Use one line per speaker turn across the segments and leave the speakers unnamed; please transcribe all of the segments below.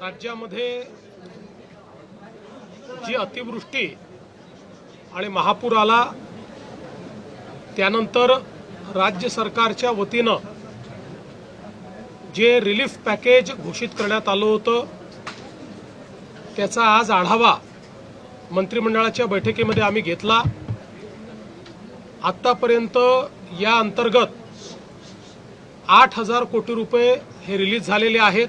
राज्यामध्ये जी अतिवृष्टी आणि महापूर आला त्यानंतर राज्य सरकारच्या वतीनं जे रिलीफ पॅकेज घोषित करण्यात आलं होतं त्याचा आज आढावा मंत्रिमंडळाच्या बैठकीमध्ये आम्ही घेतला. आत्तापर्यंत या अंतर्गत आठ हजार कोटी रुपये हे रिलीज झालेले आहेत.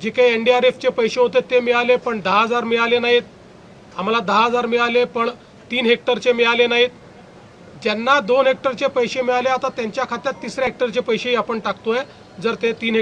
जे काही एन डी आर एफचे पैसे होते ते मिळाले पण दहा हजार मिळाले नाहीत. आम्हाला दहा हजार मिळाले पण तीन हेक्टरचे मिळाले नाहीत. ज्यांना दोन हेक्टरचे पैसे मिळाले आता त्यांच्या खात्यात तिसऱ्या हेक्टरचे पैसेही आपण टाकतोय. जर ते तीन हेक्टर